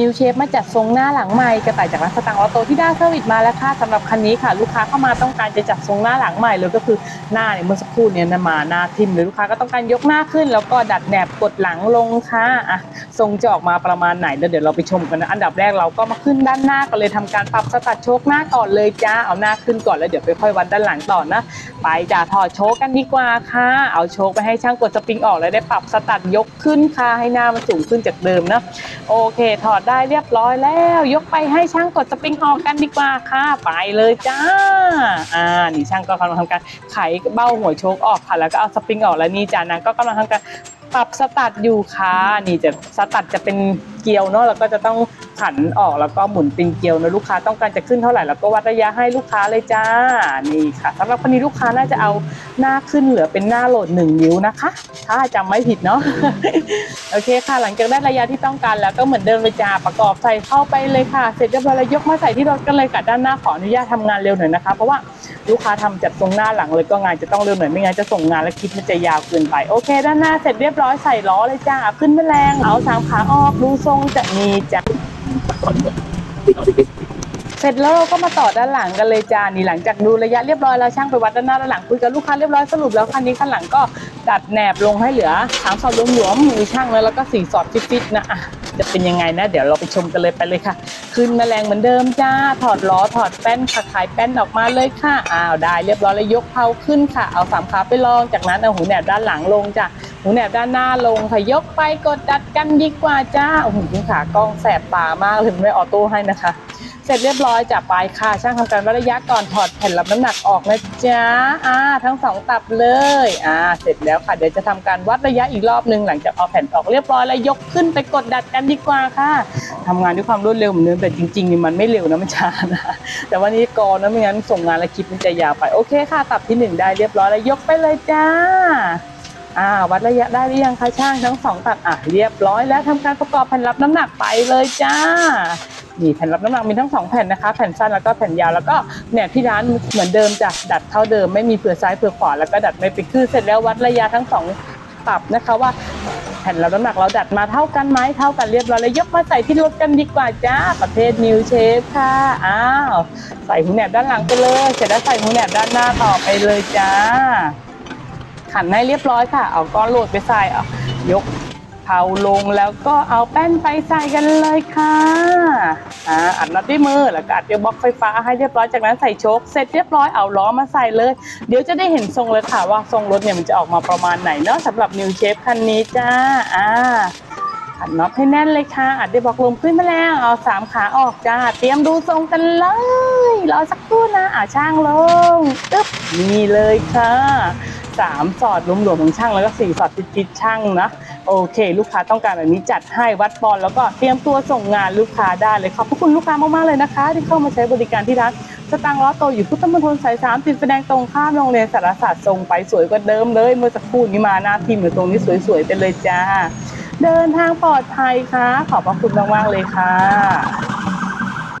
นิวเชฟมาจัดทรงหน้าหลังใหม่กระต่ายจากร้านสตางค์ออโต้ที่ด้เซอร์วิสมาแล้วค่ะสำหรับคันนี้ค่ะ ลูกค้าเข้ามาต้องการจะจัดทรงหน้าหลังใหม่เลยก็คือหน้าเนี่ยเมื่อสักครู่เนี่ยนมาหน้าทิมเลยลูกค้าก็ต้องการยกหน้าขึ้น แล้วก็ดัดแหนบกดหลังลงค่ะอะทรงจะออกมาประมาณไหนแล้วเดี๋ยวเราไปชมกันนะอันดับแรกเราก็มาขึ้นด้านหน้าก็เลยทำการปรับสตัดโชคหน้าก่อนเลยจ้าเอาหน้าขึ้นก่อนแล้วเดี๋ยวไปค่อยวัดด้านหลังต่อนะ ไปจ้าถอดโชคกันดีกว่าค่ะ เอาโชคไปให้ช่างกดสปริงออกแล้วได้ปรับสตัดยกขึ้นค่ะให้หน้ามันสูงขึ้นจากเดิมนะโอเคถอดได้เรียบร้อยแล้ว ยกไปให้ช่างกดสปริงออกกันดีกว่าค่ะไปเลยจ้าอ่านี่ช่างก็กำลังทำการไขเบ้าหัวโชกออกค่ะ แล้วก็เอาสปริงออกแล้วนี่จ้านางก็กำลังทำการปรับสตัดอยู่ค่ะนี่จะสตัดจะเป็นเกลียวเนาะแล้วก็จะต้อง ขันออกแล้วก็หมุนเป็นเกลียวนะลูกค้าต้องการจะขึ้นเท่าไหร่แล้วก็วัดระยะให้ลูกค้าเลยจ้านี่ค่ะสำหรับคนนี้ลูกค้าน่าจะเอาหน้าขึ้นเหลือเป็นหน้าโหลดหนึ่งนิ้วนะคะ ถ้าจำไม่ผิดเนาะโอเคค่ะ หลังจากได้ระยะที่ต้องการแล้วก็เหมือนเดิมเลยจ้าประกอบใส่เข้าไปเลยค่ะ เสร็จเรียบร้อยแล้วยกมาใส่ที่รถกันเลยค่ะด้านหน้าขออนุญาตทำงานเร็วหน่อยนะคะ เพราะว่าลูกค้าทำจัดตรงหน้าหลังเลยก็งานจะต้องเร็วหน่อยไม่งั้นจะส่งงานแล้วคลิปมันจะยาวเกินไปโอเค ด้านหน้าเสร็จเรียบร้อยใส่ล้อเลยจ้าขึ้นแมลงเอาสามขาออกดูทรงจะมีจ้ เสร็จแล้วเราก็มาต่อด้านหลังกันเลยจ้านี่หลังจากดูระยะเรียบร้อยแล้วช่างไปวัดด้านหน้าด้านหลังคุยกับลูกค้าเรียบร้อยสรุปแล้วคันนี้คันหลังก็ดัดแหนบลงให้เหลือสามสอดหลวมๆมือช่างแล้วแล้วก็สี่สอดฟิตๆนะอะจะเป็นยังไงนะ เดี๋ยวเราไปชมกันเลยไปเลยค่ะขึ้นแมลงเหมือนเดิมจ้า ถอดล้อถอดแป้นค่ะขายแป้นออกมาเลยค่ะอ้าวได้เรียบร้อยแล้วยกเพาขึ้นค่ะ เอาสามขาไปลองจากนั้นเอาหูแหนบด้านหลังลงจ้ะ หูแหนบด้านหน้าลงค่ะยกไปกดดัดกันดีกว่าจ้าโอ้โหคุณขากล้องแสบตามากเลยไม่ออโต้ให้นะคะ เสร็จเรียบร้อยจับปลายค่ะ ช่างทำการวัดระยะก่อนถอดแผ่นรับน้ำหนักออกนะจ๊ะอ่าทั้งสองตับเลยอ่าเสร็จแล้วค่ะเดี๋ยวจะทำการวัดระยะอีกรอบนึงหลังจากเอาแผ่นออกเรียบร้อยแล้วยกขึ้นไปกดดัดกันดีกว่าค่ะทำงานด้วยความรวดเร็วเหมือนเดิมแต่จริงๆนี่มันไม่เร็วนะมันช้านะแต่วันนี้กอนะไม่งั้นส่งงานและคลิปมันจะยาวไปโอเคค่ะ ตับที่หนึ่งได้เรียบร้อยแล้วยกไปเลยจ้า อ่าวัดระยะได้หรือยังคะช่างทั้งสองตัดอะเรียบร้อยแล้วทำการประกอบแผ่นรับน้ำหนักไปเลยจ้านี่แผ่นรับน้ำหนักมีทั้งสองแผ่นนะคะ แผ่นสั้นแล้วก็แผ่นยาวแล้วก็เนี่ยที่ร้านเหมือนเดิมจะดัดเท่าเดิมไม่มีเผื่อซ้ายเผื่อขวาแล้วก็ดัดไม่ไปคือเสร็จแล้ววัดระยะทั้งสองตับนะคะว่าแผ่นรับน้ำหนักเราดัดมาเท่ากันไหมเท่ากันเรียบร้อยแล้วยกมาใส่ที่รถกันดีกว่าจ้าประเภทนิวเชฟค่ะอ้าวใส่หูแหนบด้านหลังไปเลย เสร็จแล้วใส่หูแหนบด้านหน้าต่อไปเลยจ้า ขันให้เรียบร้อยค่ะ เอาก้อนโหลดไปใส่เอายกเผาลงแล้วก็เอาแป้นไปใส่กันเลยค่ะอ่าอัดน็อตด้วยมือแล้วก็อัดเดียบล็อกไฟฟ้าให้เรียบร้อยจากนั้นใส่โชคเสร็จเรียบร้อยเอาล้อมาใส่เลย เดี๋ยวจะได้เห็นทรงเลยค่ะว่าทรงรถเนี่ยมันจะออกมาประมาณไหนเนาะสำหรับนิวเชฟคันนี้จ้าอ่าขันน็อตให้แน่นเลยค่ะ อัดได้บอกลมขึ้นมาแล้ว เอาสามขาออกจ้า เตรียมดูทรงกันเลย รอสักครู่นะ อ่าช่างลงตึ๊บนี่เลยค่ะ สามสอดรวมๆของช่างแล้วก็สี่สอดติดๆช่างนะโอเค ลูกค้าต้องการแบบนี้จัดให้วัดปอนแล้วก็เตรียมตัวส่งงานลูกค้าได้เลยขอบพระคุณลูกค้ามากๆเลยนะคะ ที่เข้ามาใช้บริการที่ร้านสตางค์ล้อโตอยู่พุทธมณฑลสายสามติดไฟแดงตรงข้ามโรงเรียนสารศาสตร์ทรงไปสวยกว่าเดิมเลย เมื่อสักครู่นี้มาหน้าทีมอยู่ตรงนี้สวยๆไปเลยจ้า เดินทางปลอดภัยค่ะ ขอบพระคุณมากๆเลยค่ะ